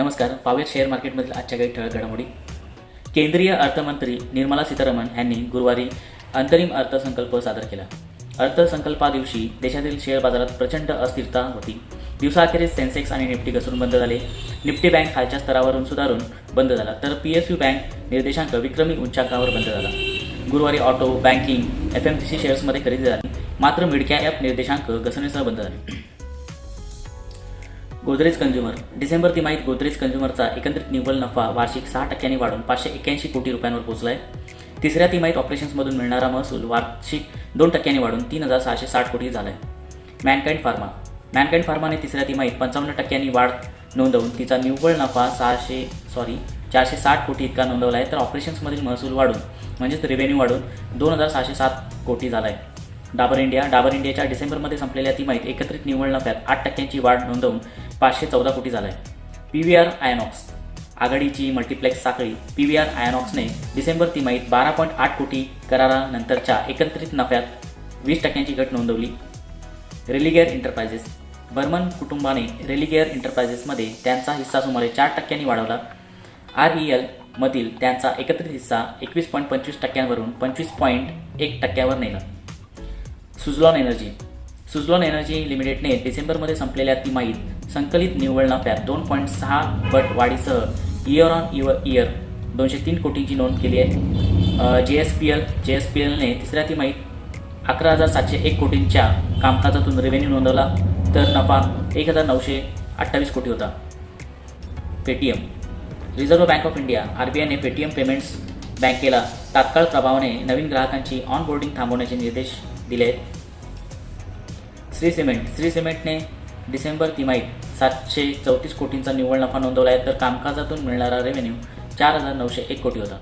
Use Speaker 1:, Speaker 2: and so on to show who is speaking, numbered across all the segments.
Speaker 1: नमस्कार पाहूयात शेअर मार्केटमधील आजच्या काही ठळक घडामोडी. केंद्रीय अर्थमंत्री निर्मला सीतारामन यांनी गुरुवारी अंतरिम अर्थसंकल्प सादर केला. अर्थसंकल्पादिवशी देशातील शेअर बाजारात प्रचंड अस्थिरता होती. दिवसाअखेरीस सेन्सेक्स आणि निफ्टी घसरून बंद झाले. निफ्टी बँक खालच्या स्तरावरून सुधारून बंद झाला तर पी एस यू बँक निर्देशांक विक्रमी उंचांकावर बंद झाला. गुरुवारी auto banking F M C शेअर्समध्ये खरेदी झाली मात्र मिडक्या ॲप निर्देशांक घसरणीसह बंद झाले. गोदरेज कंझ्युमर डिसेंबर तिमाहीत गोदरेज कंझ्युमरचा एकत्रित निव्वळ नफा वार्षिक सहा टक्क्यांनी वाढून पाचशे एक्क्याऐंशी कोटी रुपयांवर पोहोचला आहे तिसऱ्या तिमाहीत ऑपरेशन्समधून मिळणारा महसूल वार्षिक दोन टक्क्यांनी वाढून तीन हजार सहाशे साठ कोटी झाला आहे मॅनकाइंड फार्मा मॅनकाइंड फार्माने तिसऱ्या तिमाहीत पंचावन्न टक्क्यांनी वाढ नोंदवून तिचा निव्वळ नफा सहाशे सॉरी चारशे साठ कोटी इतका नोंदवला आहे तर ऑपरेशन्समधील महसूल वाढून म्हणजेच रेव्हेन्यू वाढून दोन हजार सहाशे सात कोटी झाला आहे डाबर इंडिया डाबर इंडियाच्या डिसेंबरमध्ये संपलेल्या तिमाहीत एकत्रित निव्वळ नफ्यात आठ टक्क्यांची वाढ नोंदवून पाचशे चौदा कोटी झाला आहे पी व्ही आर आयनॉक्स. आघाडीची मल्टिप्लेक्स साखळी पी व्ही आर आयनॉक्सने डिसेंबर तिमाहीत बारा पॉईंट आठ कोटी करारानंतरच्या एकत्रित नफ्यात वीस टक्क्यांची घट नोंदवली. रेलिगेअर एंटरप्राइजेस. बर्मन कुटुंबाने रेलिगेअर एंटरप्राइजेसमध्ये त्यांचा हिस्सा सुमारे चार टक्क्यांनी वाढवला. आर ई एल मधील त्यांचा एकत्रित हिस्सा एकवीस पॉईंट पंचवीस टक्क्यांवरून पंचवीस पॉईंट एक टक्क्यावर नेला. सुझलॉन एनर्जी. सुझलॉन एनर्जी लिमिटेडने डिसेंबरमध्ये संपलेल्या तिमाहीत संकलित निव्वळ नफ्यात दोन पॉईंट सहा पट वाढीसह इयर ऑन इयर इयर दोनशे तीन कोटींची नोंद केली आहे. J S P L J S P एलने तिसऱ्या तिमाहीत अकरा हजार सातशे एक कोटींच्या कामकाजातून रेव्हेन्यू नोंदवला तर नफा एक हजार नऊशे अठ्ठावीस कोटी होता. Paytm. Reserve Bank of India R B आयने Paytm payments बँकेला तात्काळ प्रभावाने नवीन ग्राहकांची ऑन बोर्डिंग थांबवण्याचे निर्देश दिले आहेत श्री सिमेंट श्री सिमेंटने डिसेंबर तिमाहीत सातशे चौतीस कोटींचा निव्वळ नफा नोंदवला आहे तर कामकाजातून मिळणारा रेव्हेन्यू चार हजार नऊशे एक कोटी होता.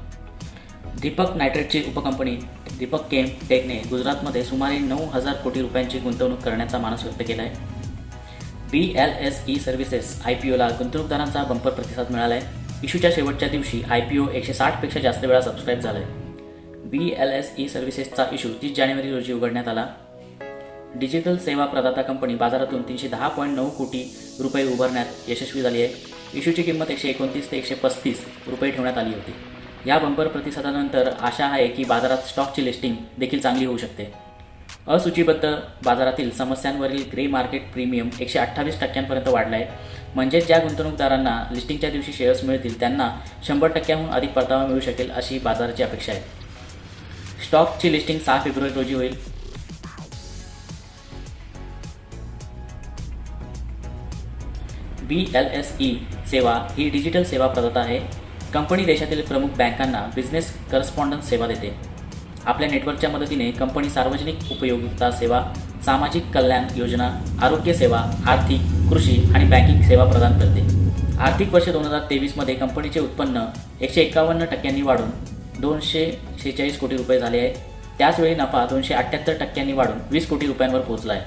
Speaker 1: दीपक नायट्रेटची उपकंपनी दीपक केम टेकने गुजरातमध्ये सुमारे नऊ हजार कोटी रुपयांची गुंतवणूक करण्याचा मानस व्यक्त केला आहे. B L S E services I P ओला गुंतवणूकदारांचा बंपर प्रतिसाद मिळाला आहे इशूच्या शेवटच्या दिवशी आय पी ओ एकशे साठपेक्षा जास्त वेळा सबस्क्राईब झाला आहे बी एल एस ई सर्व्हिसेसचा इशू तीस जानेवारी रोजी उघडण्यात आला. डिजिटल सेवा प्रदाता कंपनी बाजारातून तीनशे दहा पॉईंट नऊ कोटी रुपये उभारण्यात यशस्वी झाली आहे. इशूची किंमत एकशे एकोणतीस ते एकशे पस्तीस रुपये ठेवण्यात आली होती. या बंपर प्रतिसादानंतर आशा आहे की बाजारात स्टॉकची लिस्टिंग देखील चांगली होऊ शकते. असूचीबद्ध बाजारातील समस्यांवरील ग्रे मार्केट प्रीमियम एकशे अठ्ठावीस टक्क्यांपर्यंत वाढला आहे म्हणजेच ज्या गुंतवणूकदारांना लिस्टिंगच्या दिवशी शेअर्स मिळतील त्यांना शंभर टक्क्याहून अधिक परतावा मिळू शकेल अशी बाजाराची अपेक्षा आहे. स्टॉकची लिस्टिंग सहा फेब्रुवारी रोजी होईल. बी एल एस ई सेवा ही डिजिटल सेवा प्रदाता आहे. कंपनी देशातील प्रमुख बँकांना बिझनेस करस्पॉन्डन्स सेवा देते. आपल्या नेटवर्कच्या मदतीने कंपनी सार्वजनिक उपयोगिता सेवा सामाजिक कल्याण योजना आरोग्य सेवा आर्थिक कृषी आणि बँकिंग सेवा प्रदान करते. आर्थिक वर्ष दोन हजार तेवीसमध्ये कंपनीचे उत्पन्न एकशे एकावन्न टक्क्यांनी वाढून दोनशे शेहेचाळीस कोटी रुपये झाले आहे. त्याचवेळी नफा दोनशे अठ्ठ्याहत्तर टक्क्यांनी वाढून वीस कोटी रुपयांवर पोहोचला आहे.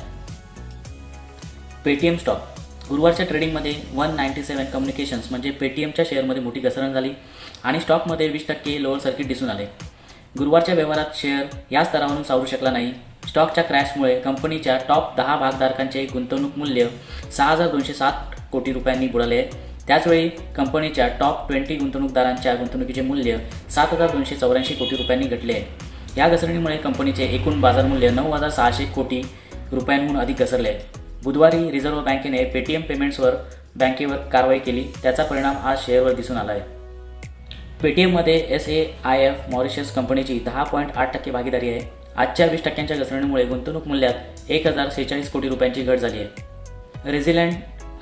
Speaker 1: पेटीएम स्टॉक गुरुवारच्या ट्रेडिंगमध्ये वन नाईन्टी सेवन कम्युनिकेशन्स म्हणजे पेटीएमच्या शेअरमध्ये मोठी घसरण झाली आणि स्टॉकमध्ये वीस टक्के लोअर सर्किट दिसून आले. गुरुवारच्या व्यवहारात शेअर या स्तरावरून सावरू शकला नाही. स्टॉकच्या क्रॅशमुळे कंपनीच्या टॉप दहा भागधारकांचे गुंतवणूक मूल्य सहा हजार दोनशे सात कोटी रुपयांनी बुडाले. आहे त्याचवेळी कंपनीच्या टॉप ट्वेंटी गुंतवणूकदारांच्या गुंतवणुकीचे मूल्य सात हजार दोनशे चौऱ्याऐंशी कोटी रुपयांनी घटले. आहे या घसरणीमुळे कंपनीचे एकूण बाजार मूल्य नऊ हजार सहाशे कोटी रुपयांहून अधिक घसरले. आहे बुधवारी रिझर्व्ह बँकेने पेटीएम पेमेंट्सवर बँकेवर कारवाई केली. त्याचा परिणाम आज शेअरवर दिसून आला आहे पेटीएममध्ये S A I F Mauritius कंपनीची दहा पॉईंट आठ टक्के भागीदारी आहे. आजच्या वीस टक्क्यांच्या घसरणीमुळे गुंतवणूक मूल्यात एक हजार सेहेचाळीस कोटी रुपयांची घट झाली आहे. रेझिलंट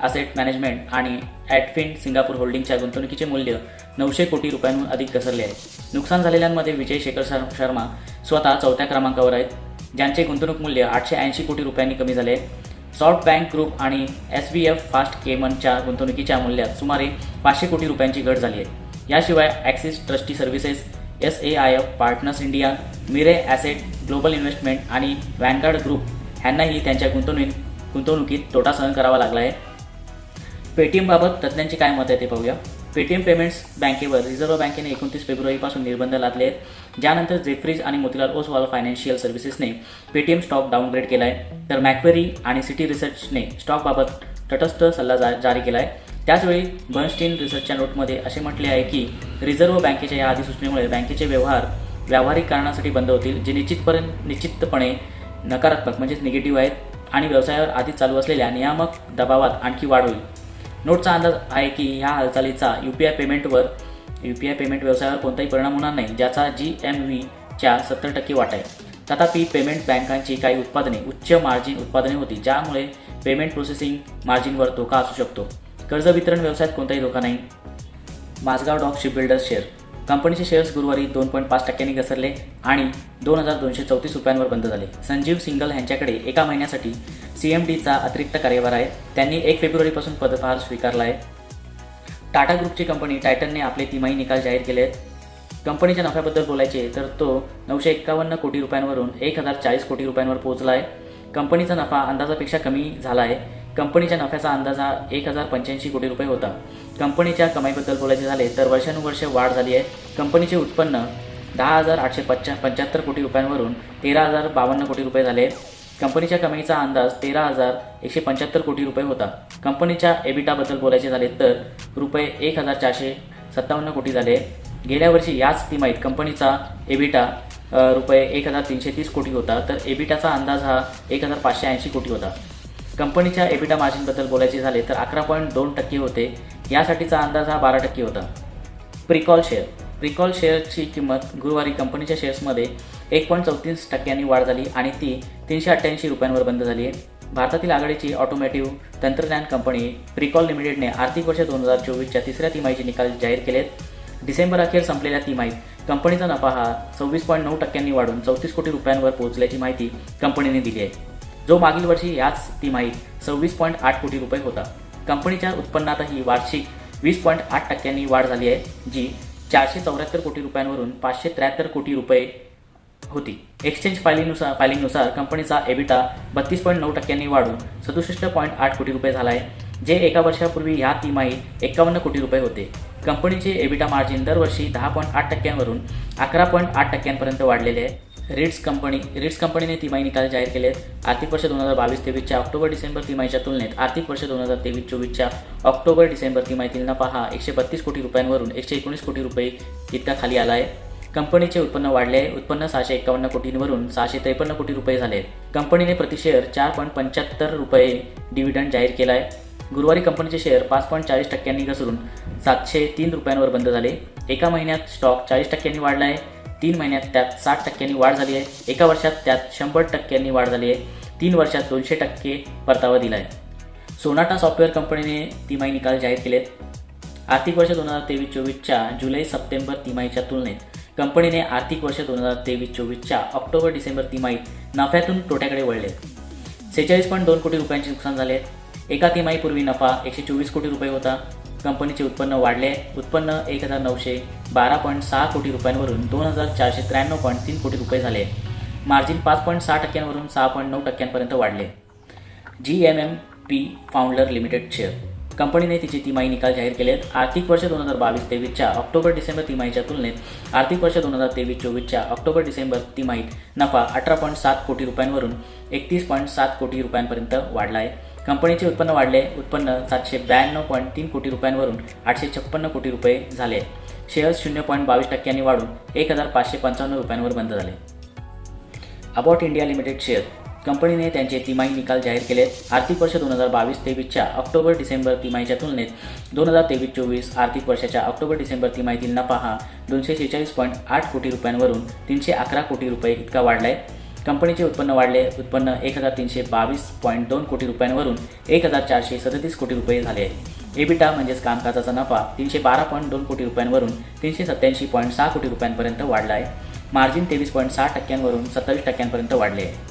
Speaker 1: असेट मॅनेजमेंट आणि ॲटफिन सिंगापूर होल्डिंगच्या गुंतवणुकीचे मूल्य नऊशे कोटी रुपयांहून अधिक घसरले आहे. नुकसान झालेल्यांमध्ये विजय शेखर शर्मा स्वतः चौथ्या क्रमांकावर आहेत. ज्यांचे गुंतवणूक मूल्य आठशे ऐंशी कोटी रुपयांनी कमी झाले आहे. सॉफ्ट बँक ग्रुप आणि एस बी एफ फास्ट केमनच्या गुंतवणुकीच्या मूल्यात सुमारे पाचशे कोटी रुपयांची घट झाली आहे. याशिवाय Axis trustee services S A I F partners India Mirae asset global investment आणि वॅनगार्ड ग्रुप ह्यांनाही त्यांच्या गुंतवणूक गुंतवणुकीत तोटा सहन करावा लागला आहे. पेटीएमबाबत तज्ज्ञांची काय मत आहे ते पाहूया. पेटीएम पेमेंट्स बँकेवर रिझर्व्ह बँकेने एकोणतीस फेब्रुवारीपासून निर्बंध लादले आहेत. ज्यानंतर जेफ्रीज आणि मोतीलाल ओसवाल फायनान्शियल सर्व्हिसेसने पेटीएम स्टॉक डाऊनग्रेड केला आहे तर मॅक्वेरी आणि सिटी रिसर्चने स्टॉकबाबत तटस्थ सल्ला जा जारी केला आहे त्याचवेळी बर्नस्टीन रिसर्चच्या नोटमध्ये असे म्हटले आहे की रिझर्व्ह बँकेच्या या अधिसूचनेमुळे बँकेचे व्यवहार व्यावहारिक कारणासाठी बंद होतील जे निश्चितपर्यंत निश्चितपणे नकारात्मक म्हणजेच निगेटिव्ह आहेत आणि व्यवसायावर आधी चालू असलेल्या नियामक दबावात आणखी वाढ होईल. नोटचा अंदाज आहे की ह्या हालचालीचा यू पी आय पेमेंटवर यू पी आय पेमेंट व्यवसायावर कोणताही परिणाम होणार नाही ज्याचा जी एम व्हीच्या सत्तर टक्के वाटा आहे. तथापि पेमेंट बँकांची काही उत्पादने उच्च मार्जिन उत्पादने होती ज्यामुळे पेमेंट प्रोसेसिंग मार्जिनवर धोका असू शकतो. कर्ज वितरण व्यवसायात कोणताही धोका नाही. माझगाव डॉक शिपबिल्डर्स शेअर कंपनीचे शेअर्स गुरुवारी दोन पॉईंट पाच टक्क्यांनी घसरले आणि दोन हजार दोनशे चौतीस रुपयांवर बंद झाले. संजीव सिंगल यांच्याकडे एका महिन्यासाठी सी एम डीचा अतिरिक्त कार्यभार आहे. त्यांनी एक फेब्रुवारीपासून पदभार स्वीकारला आहे. टाटा ग्रुपची कंपनी टायटनने आपले तिमाही निकाल जाहीर केले आहेत. कंपनीच्या नफ्याबद्दल बोलायचे तर तो नऊशे एक्कावन्न कोटी रुपयांवरून एक हजार चाळीस कोटी रुपयांवर पोहोचला आहे. कंपनीचा नफा अंदाजापेक्षा कमी झाला आहे. कंपनीच्या नफ्याचा अंदाज हा एक हजार पंच्याऐंशी कोटी रुपये होता. कंपनीच्या कमाईबद्दल बोलायचे झाले तर वर्षानुवर्ष वाढ झाली आहे. कंपनीचे उत्पन्न दहा हजार आठशे पच्चा पंच्याहत्तर कोटी रुपयांवरून तेरा हजार बावन्न कोटी रुपये झाले. कंपनीच्या कमाईचा अंदाज तेरा हजार एकशे पंच्याहत्तर कोटी रुपये होता. कंपनीच्या एबिटाबद्दल बोलायचे झाले तर रुपये एक हजार चारशे सत्तावन्न कोटी झाले. गेल्या वर्षी याच तिमाहीत कंपनीचा एबिटा रुपये एक हजार तीनशे तीस कोटी होता. तर एबिटाचा अंदाज हा एक हजार पाचशे ऐंशी कोटी होता. कंपनीच्या एबिटा मार्जिनबद्दल बोलायचे झाले तर अकरा पॉईंट दोन टक्के होते. यासाठीचा अंदाज हा बारा टक्के होता. प्रिकॉल शेअर. प्रिकॉल शेअरची किंमत गुरुवारी कंपनीच्या शेअर्समध्ये एक पॉईंट चौतीस टक्क्यांनी वाढ झाली आणि ती तीनशे अठ्ठ्याऐंशी रुपयांवर बंद झाली आहे. भारतातील आघाडीची ऑटोमॅटिव्ह तंत्रज्ञान कंपनी प्रिकॉल लिमिटेडने आर्थिक वर्ष दोन हजार चोवीसच्या तिसऱ्या तिमाहीचे निकाल जाहीर केलेत. डिसेंबर अखेर संपलेल्या तिमाहीत कंपनीचा नफा हा सव्वीस पॉईंट नऊ टक्क्यांनी वाढून चौतीस कोटी रुपयांवर पोहोचल्याची माहिती कंपनीने दिली आहे. जो मागील वर्षी याच तिमाहीत सव्वीस पॉईंट आठ कोटी रुपये होता. कंपनीच्या उत्पन्नातही वार्षिक वीस पॉईंट आठ टक्क्यांनी वाढ झाली आहे जी चारशे चौऱ्याहत्तर कोटी रुपयांवरून पाचशे त्र्याहत्तर कोटी रुपये होती. एक्सचेंज फायलिंगनुसार फायलिंगनुसार कंपनीचा एबिटा बत्तीस पॉईंट नऊ टक्क्यांनी वाढून सदुसष्ट पॉईंट आठ कोटी रुपये झाला आहे जे एका वर्षापूर्वी ह्या तिमाहीत एकावन्न कोटी रुपये होते. कंपनीचे एबिटा मार्जिन दरवर्षी दहा पॉईंट आठ टक्क्यांवरून अकरा पॉईंट आठ टक्क्यांपर्यंत वाढलेले आहे. रिट्स कंपनी रिट्स कंपनीने तिमाही निकाल जाहीर केले आहेत आर्थिक वर्ष दोन हजार बावीस तेवीसच्या ऑक्टोबर डिसेंबर तिमाहीच्या तुलनेत आर्थिक वर्ष दोन हजार तेवीस चोवीसच्या ऑक्टोबर डिसेंबर तिमाहीतील नफा हा एकशे बत्तीस कोटी रुपयांवरून एकशे एकोणीस कोटी रुपये इतका खाली आला आहे. कंपनीचे उत्पन्न वाढले. आहे उत्पन्न सहाशे एक्कावन्न कोटींवरून सहाशे त्रेपन्न कोटी रुपये झाले. कंपनीने प्रति शेअर चार पॉईंट पंच्याहत्तर रुपये डिव्हिडंड जाहीर केला आहे गुरुवारी कंपनीचे शेअर पाच पॉईंट चाळीस टक्क्यांनी घसरून सातशे तीन रुपयांवर बंद झाले. एका महिन्यात स्टॉक चाळीस टक्क्यांनी वाढला आहे तीन महिन्यात त्यात साठ टक्क्यांनी वाढ झाली आहे. एका वर्षात त्यात शंभर टक्क्यांनी वाढ झाली आहे. तीन वर्षात दोनशे टक्के परतावा दिला आहे सोनाटा सॉफ्टवेअर कंपनीने तिमाही निकाल जाहीर केलेत. आर्थिक वर्ष दोन हजार तेवीस चोवीसच्या जुलै सप्टेंबर तिमाहीच्या तुलनेत कंपनीने आर्थिक वर्ष दोन हजार तेवीस चोवीसच्या ऑक्टोबर डिसेंबर तिमाहीत नफ्यातून तोट्याकडे वळले. सेहेचाळीस पॉईंट दोन कोटी रुपयांचे नुकसान झाले. एका तिमाहीपूर्वी नफा एकशे चोवीस कोटी रुपये होता. कंपनीचे उत्पन्न वाढले. उत्पन्न एक हजार नऊशे बारा पॉईंट सहा कोटी रुपयांवरून दोन हजार चारशे त्र्याण्णव पॉईंट तीन कोटी रुपये झाले. मार्जिन पाच पॉईंट सहा टक्क्यांवरून सहा पॉईंट नऊ टक्क्यांपर्यंत वाढले. G M M P founder limited share कंपनीने तिचे तिमाही निकाल जाहीर केले आहेत. आर्थिक वर्ष दोन हजार बावीस तेवीसच्या ऑक्टोबर डिसेंबर तिमाहीच्या तुलनेत आर्थिक वर्ष दोन हजार तेवीस चोवीसच्या ऑक्टोबर डिसेंबर तिमाहीत नफा अठरा पॉईंट सात कोटी रुपयांवरून एकतीस पॉईंट सात कोटी रुपयांपर्यंत वाढला आहे कंपनीचे उत्पन्न वाढले. उत्पन्न सातशे ब्याण्णव पॉईंट तीन कोटी रुपयांवरून आठशे छप्पन्न कोटी रुपये झाले शेअर्स शून्य पॉईंट बावीस टक्क्यांनी वाढून एक हजार पाचशे पंचावन्न रुपयांवर बंद झाले. About India limited share. कंपनीने त्यांचे तिमाही निकाल जाहीर केले आर्थिक वर्ष दोन हजार बावीस तेवीसच्या ऑक्टोबर डिसेंबर तिमाहीच्या तुलनेत दोन हजार तेवीस चोवीस आर्थिक वर्षाच्या ऑक्टोबर डिसेंबर तिमाहीतील नफा हा दोनशे शेहेचाळीस पॉईंट आठ कोटी रुपयांवरून तीनशे अकरा कोटी रुपये इतका वाढला आहे कंपनीचे उत्पन्न वाढले. उत्पन्न एक हजार तीनशे बावीस पॉईंट दोन कोटी रुपयांवरून एक हजार चारशे सदतीस कोटी रुपये झाले. आहे एबिटा म्हणजेच कामकाजाचा नफा तीनशे बारा पॉईंट दोन कोटी रुपयांवरून तीनशे सत्त्याऐंशी पॉईंट सहा कोटी रुपयांपर्यंत वाढला आहे मार्जिन तेवीस पॉईंट सहा टक्क्यांवरून सत्तावीस टक्क्यांपर्यंत वाढले. आहे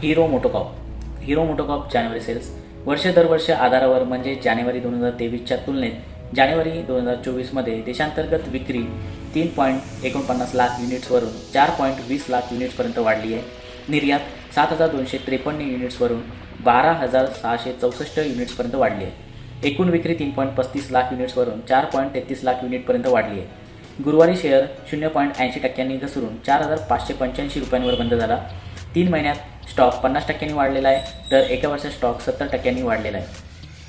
Speaker 1: हिरो मोटोकॉप हिरो मोटोकॉप जानेवारी सेल्स. वर्ष दरवर्ष आधारावर म्हणजे जानेवारी दोन हजार तेवीसच्या तुलनेत जानेवारी दोन हजार चोवीसमध्ये देशांतर्गत विक्री तीन पॉईंट एकोणपन्नास लाख युनिट्सवरून चार पॉईंट वीस लाख युनिट्सपर्यंत वाढली आहे. निर्यात सात हजार दोनशे त्रेपन्न युनिट्सवरून बारा हजार सहाशे चौसष्ट युनिट्सपर्यंत वाढली आहे. एकूण विक्री तीन पॉईंट पस्तीस लाख युनिट्सवरून चार पॉईंट तेहतीस लाख युनिटपर्यंत वाढली आहे. गुरुवारी शेअर शून्य पॉईंट ऐंशी टक्क्यांनी घसरून चार हजार पाचशे पंच्याऐंशी रुपयांवर बंद झाला. तीन महिन्यात स्टॉक पन्नास टक्क्यांनी वाढलेला आहे. तर एका वर्षात स्टॉक सत्तर टक्क्यांनी वाढलेला आहे.